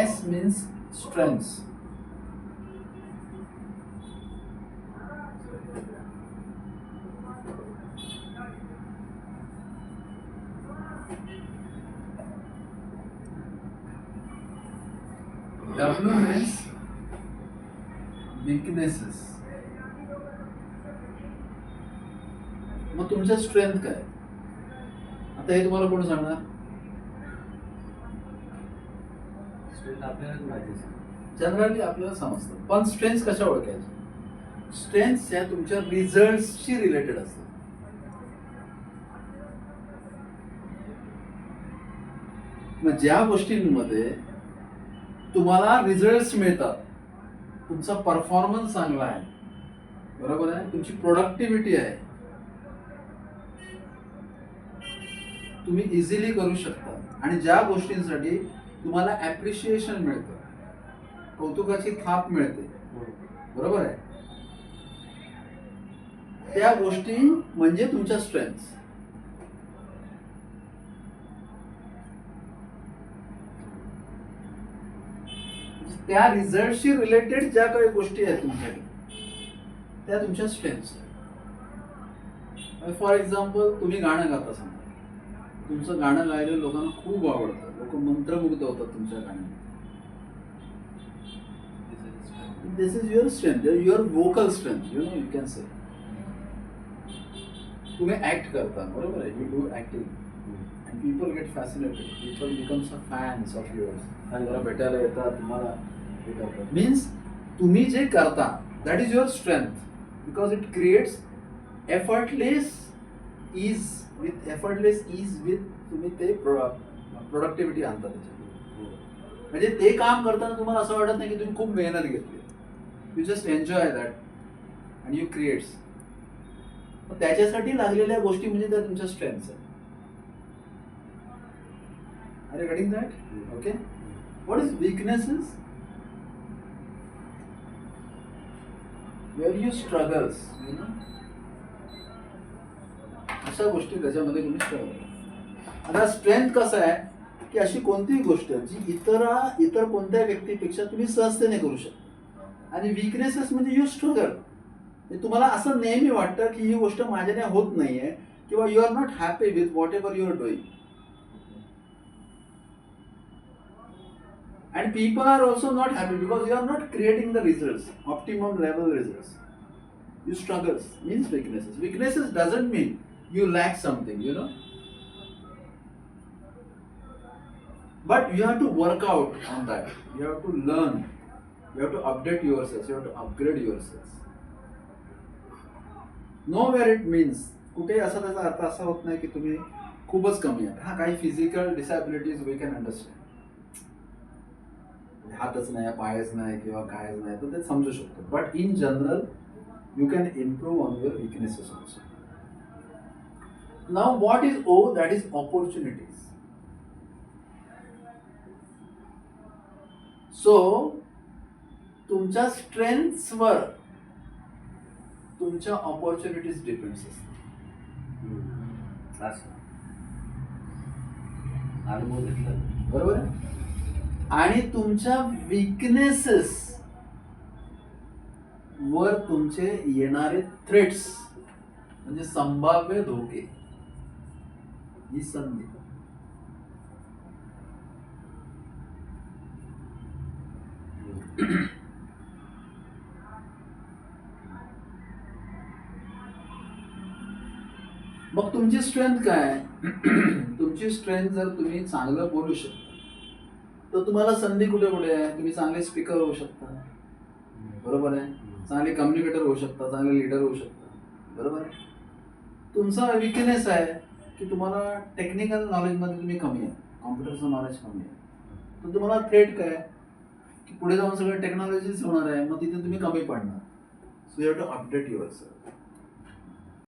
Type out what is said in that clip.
S means strengths W means weaknesses. मग तुमच्या strength काय? आता हे तुम्हाला कोण सांगणार? स्ट्रेंथ आपल्याला माहिती जनरली आपल्याला समजतं. पण स्ट्रेंथ कशा ओळखायच्या? स्ट्रेंथ ह्या तुमच्या रिझल्टशी रिलेटेड असतात मग ज्या गोष्टींमध्ये तुम्हाला रिझल्ट मिळतात तुमचा परफॉर्मन्स चांगला आहे बरोबर आहे? तुमची प्रोडक्टिव्हिटी आहे. तुम्ही इझिली करू शकता. आणि ज्या गोष्टींसाठी तुम्हाला ॲप्रिशिएशन मिळतं. कौतुकाची थाप मिळते. बरोबर आहे? त्या गोष्टी म्हणजे तुमच्या स्ट्रेंथ त्या रिझल्टशी रिलेटेड ज्या काही गोष्टी आहेत तुमच्याकडे त्या तुमच्या स्ट्रेंथ फॉर एक्झाम्पल तुम्ही गाणं गाता समजा. तुमचं गाणं गायलं लोकांना खूप आवडतं. लोक मंत्रमुग्ध होतात तुमच्या गाण्यात this is your strength your vocal strength you know you can say. तुम्ही ऍक्ट करता बरोबर आहे? You do acting and people get fascinated people becomes a fans of yours आणि जरा भेटायला येतात तुम्हाला हे करतात. मीन्स तुम्ही जे करता that is your strength because it creates effortless is with effortless is with तुम्ही ते प्रोडक्टिव्हिटी आणता त्याच्यात हो. म्हणजे ते काम करताना तुम्हाला असं वाटत नाही की तुम्ही खूप मेहनत घेतली. यू जस्ट एन्जॉय दॅट आणि यू क्रिएट्स त्याच्यासाठी लागलेल्या गोष्टी म्हणजे त्या तुमच्या स्ट्रेंथ्स आहेत. अरे गडिंग that okay what is weaknesses where you struggles you know अशा गोष्टी त्याच्यामध्ये तुम्ही स्ट्रगल आता स्ट्रेंथ कसं आहे? की अशी कोणतीही गोष्ट जी इतर इतर कोणत्या व्यक्तीपेक्षा तुम्ही सहजतेने करू शकता. आणि विकनेसेस म्हणजे यू स्ट्रगल म्हणजे तुम्हाला असं नेहमी वाटतं की ही गोष्ट माझ्याने होत नाहीये किंवा you are not happy with whatever you are doing and people are also not happy because you are not creating the result optimum level result you struggles means weaknesses. Weaknesses doesn't mean you lack something you know but you have to work out on that you have to learn you have to update yourselves you have to upgrade yourselves no where it means कुठे असा त्याचा अर्थ असा होत नाही की तुम्ही खूपच कमी आहे हा काही physical disabilities we can understand हातच नाही पायच नाही किंवा कायच नाही तर ते समजू शकतो but in general you can improve on your weaknesses also. Now, what is O? That is opportunities. So, तुमच्या स्ट्रेंथ्सवर तुमच्या ऑपॉर्च्युनिटीज डिपेंड्स असतात. असं. अनुभव घेतला. बरोबर आणि तुमच्या विकनेसेस वर तुमचे येणारे थ्रेट्स म्हणजे संभाव्य धोके. ही संधी. मग तुमची स्ट्रेंथ काय? तुमची स्ट्रेंथ जर तुम्ही चांगलं बोलू शकता तर तुम्हाला संधी कुठे कुठे आहे? तुम्ही चांगले स्पीकर होऊ शकता. बरोबर आहे? चांगले कम्युनिकेटर होऊ शकता चांगले लीडर होऊ शकता. बरोबर आहे? तुमचा विकनेस आहे. की तुम्हाला टेक्निकल नॉलेजमध्ये तुम्ही कमी आहे. कॉम्प्युटरचं नॉलेज कमी आहे. तर तुम्हाला थ्रेट काय की पुढे जाऊन सगळं टेक्नॉलॉजीच होणार आहे मग तिथे तुम्ही कमी पडणार. So you have to update yourself